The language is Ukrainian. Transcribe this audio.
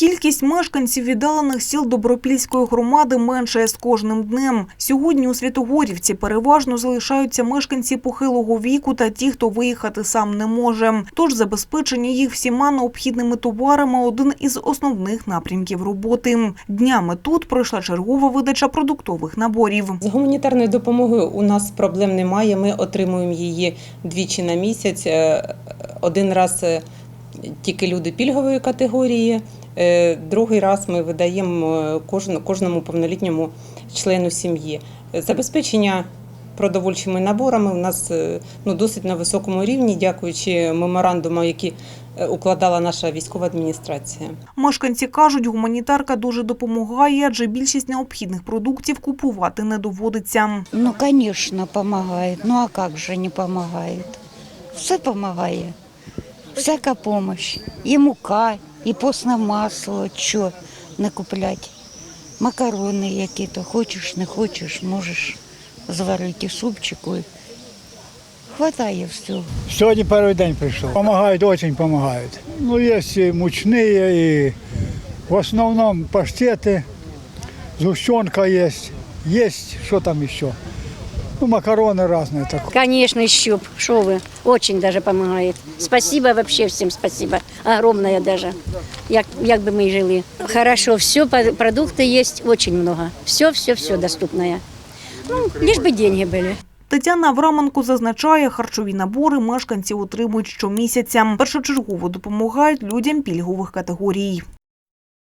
Кількість мешканців віддалених сіл Добропільської громади меншає з кожним днем. Сьогодні у Святогорівці переважно залишаються мешканці похилого віку та ті, хто виїхати сам не може. Тож забезпечення їх всіма необхідними товарами – один із основних напрямків роботи. Днями тут пройшла чергова видача продуктових наборів. З гуманітарною допомогою у нас проблем немає. Ми отримуємо її двічі на місяць. Е, Один раз е, тільки люди пільгової категорії, е, другий раз ми видаємо е, кожному повнолітньому члену сім'ї. Забезпечення продовольчими наборами у нас е, ну, досить на високому рівні, дякуючи меморандумам, які укладала наша військова адміністрація. Мешканці кажуть, гуманітарка дуже допомагає, адже більшість необхідних продуктів купувати не доводиться. Ну, конечно, помогает. Ну, а как же не помогает? Все помогает Всяка помощь. И мука, и постне масло, що не куплять. Макарони які-то, хочеш, не хочеш, можеш зварити в супчику. і Хватає всього. Сегодня первый день пришел. Помогают, очень помогают. Ну, есть и мучные, и в основном паштеты, сгущенка есть. Есть, что там еще? Ну, макароны разные такое. Конечно, щуп. Что вы? Очень даже помогает. Спасибо вообще всем спасибо. Огромное даже. Як, як бы мы и жили. Хорошо, все, продукты есть очень много. Все, все, все доступное. Ну, лишь бы деньги были. Тетяна Авраменко зазначає, харчові набори мешканці отримують щомісяця. Першочергово допомагають людям пільгових категорій.